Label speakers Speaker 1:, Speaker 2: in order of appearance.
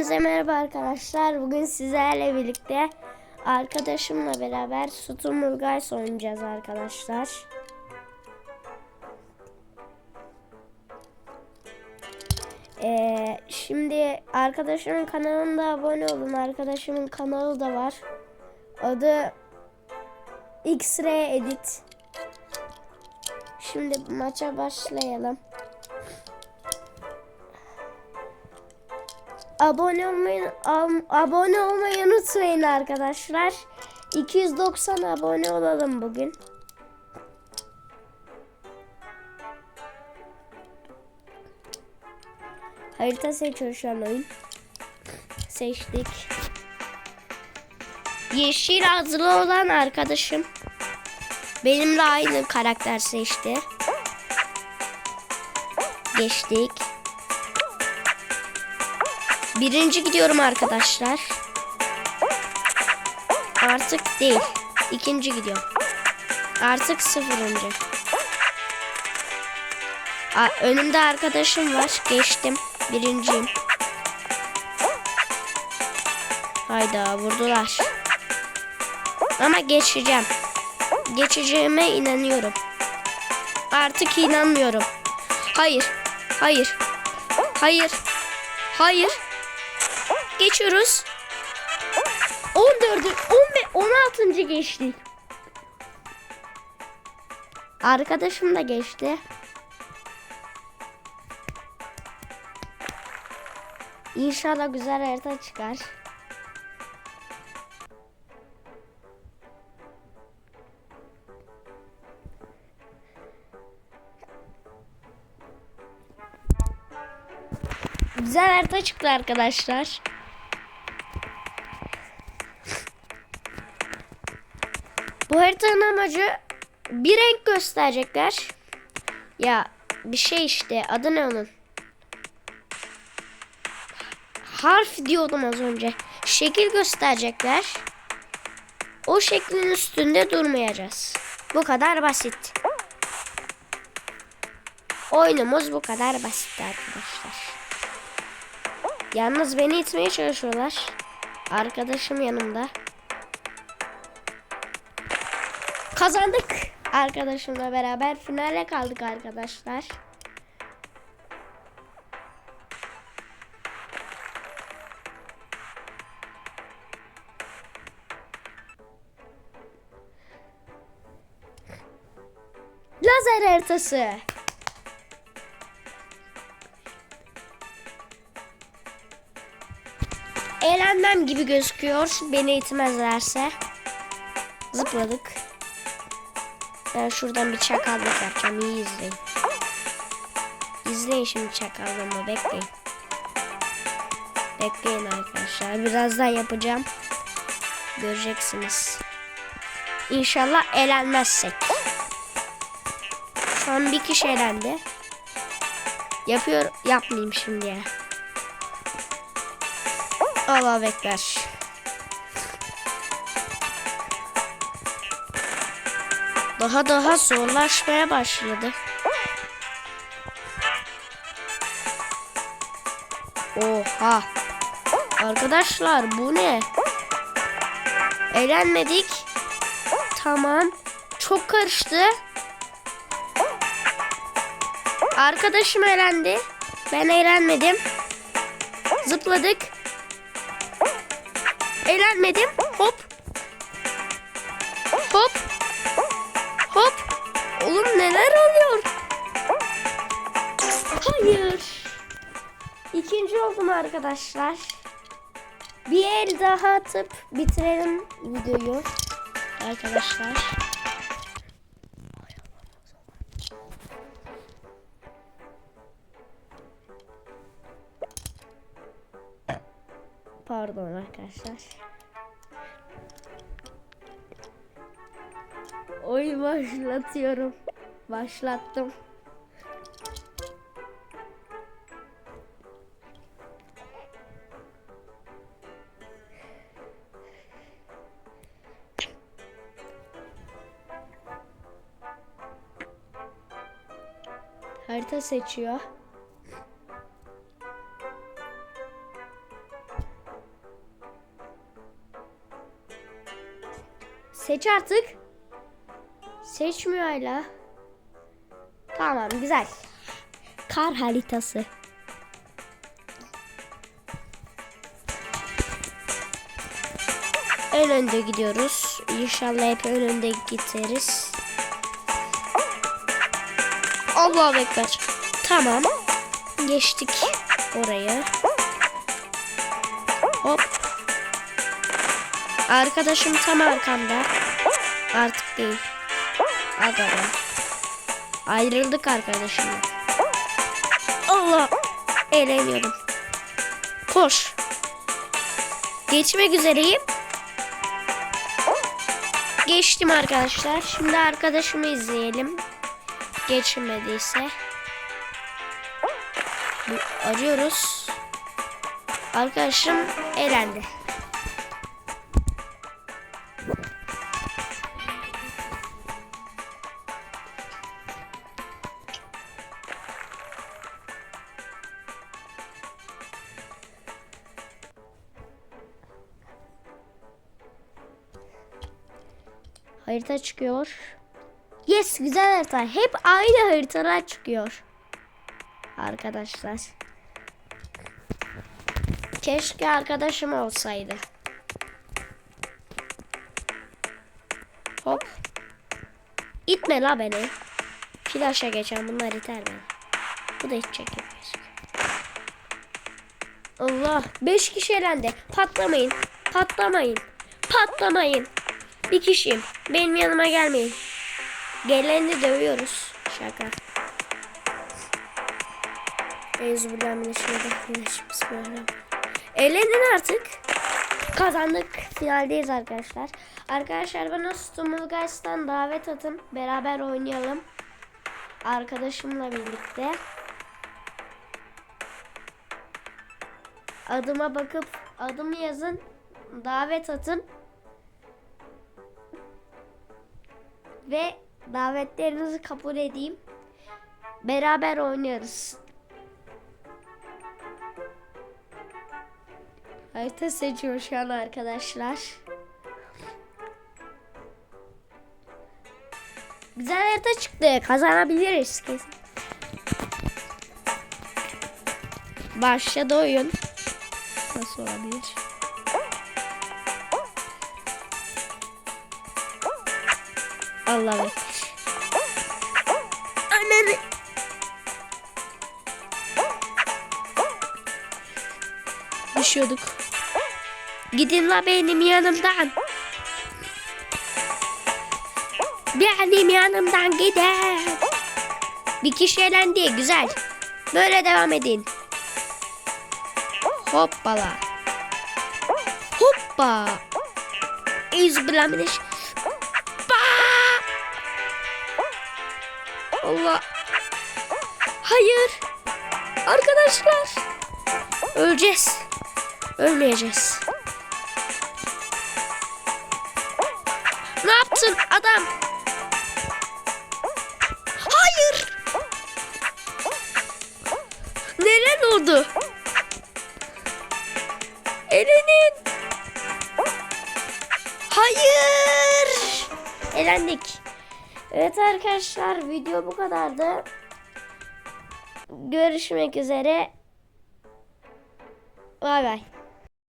Speaker 1: Hepinize merhaba arkadaşlar. Bugün sizlerle birlikte arkadaşımla beraber Stumble Guys oynayacağız arkadaşlar. Ee, şimdi arkadaşımın kanalına abone olun. Arkadaşımın kanalı da var. Adı X-Ray Edit. Şimdi maça başlayalım. Abone olmayı abone olmayı unutmayın arkadaşlar. 290 abone olalım bugün. Harita seçiyor şu an oyun. Seçtik. Yeşil hazırlı olan arkadaşım. Benimle aynı karakter seçti. Geçtik. Birinci gidiyorum arkadaşlar. Artık değil. İkinci gidiyorum. Artık sıfırıncı. A önümde arkadaşım var. Geçtim. Birinciyim. Hayda vurdular. Ama geçeceğim. Geçeceğime inanıyorum. Artık inanmıyorum. Hayır. Hayır. Hayır. Hayır. Geçiyoruz. 14. 15 16. geçtik. Arkadaşım da geçti. İnşallah güzel harita çıkar. Güzel harita çıktı arkadaşlar. Bu haritanın amacı bir renk gösterecekler. Ya bir şey işte adı ne onun? Harf diyordum az önce. Şekil gösterecekler. O şeklin üstünde durmayacağız. Bu kadar basit. Oyunumuz bu kadar basit arkadaşlar. Yalnız beni itmeye çalışıyorlar. Arkadaşım yanımda. Kazandık. Arkadaşımla beraber finale kaldık arkadaşlar. Lazer haritası. Eğlenmem gibi gözüküyor. Beni itmezlerse. Zıpladık. Ben şuradan bir çakallık yapacağım. İyi izleyin. İzleyin şimdi çakallığımı. Bekleyin. Bekleyin arkadaşlar. Birazdan yapacağım. Göreceksiniz. İnşallah elenmezsek. Şu an bir kişi elendi. Yapıyor, yapmayayım şimdi. Allah bekler. Daha daha zorlaşmaya başladı. Oha. Arkadaşlar bu ne? Eğlenmedik. Tamam. Çok karıştı. Arkadaşım eğlendi. Ben eğlenmedim. Zıpladık. Eğlenmedim. Hop. Hop. Hop. Oğlum neler oluyor? Hayır. İkinci oldum arkadaşlar. Bir el daha atıp bitirelim videoyu. Arkadaşlar. Pardon arkadaşlar. oyun başlatıyorum. Başlattım. Harita seçiyor. Seç artık. Seçmiyor hala. Tamam güzel. Kar haritası. En önde gidiyoruz. İnşallah hep en önde gideriz. Allahu Ekber. Tamam. Geçtik oraya. Hop. Arkadaşım tam arkamda. Artık değil. Aga be. Ayrıldık arkadaşımla. Allah. Eğleniyorum. Koş. Geçmek üzereyim. Geçtim arkadaşlar. Şimdi arkadaşımı izleyelim. Geçmediyse. Arıyoruz. Arkadaşım elendi. Harita çıkıyor. Yes güzel harita. Hep aynı haritalar çıkıyor. Arkadaşlar. Keşke arkadaşım olsaydı. Hop. İtme la beni. Flaşa geçen bunlar iter beni. Bu da gibi gözüküyor. Allah. Beş kişi elendi. Patlamayın. Patlamayın. Patlamayın. Bir kişiyim. Benim yanıma gelmeyin. Geleni dövüyoruz. Şaka. Bismillahirrahmanirrahim. Eğlenin artık. Kazandık. Finaldeyiz arkadaşlar. Arkadaşlar bana Stumulgeist'tan davet atın. Beraber oynayalım. Arkadaşımla birlikte. Adıma bakıp adımı yazın. Davet atın. Ve davetlerinizi kabul edeyim. Beraber oynarız. Harita seçiyor şu an arkadaşlar. Güzel harita çıktı. Kazanabiliriz kesin. Başladı oyun. Nasıl olabilir? Allah bekler. Ananı. Düşüyorduk. Gidin la benim yanımdan. Benim yanımdan gidin. Bir kişi elendi. Güzel. Böyle devam edin. Hoppala. Hoppa. İzbilaminiş. Allah. Hayır. Arkadaşlar. Öleceğiz. Ölmeyeceğiz. Ne yaptın adam? Hayır. Neren oldu? Elenin. Hayır. Elendik. Evet arkadaşlar video bu kadardı. Görüşmek üzere. Bay bay.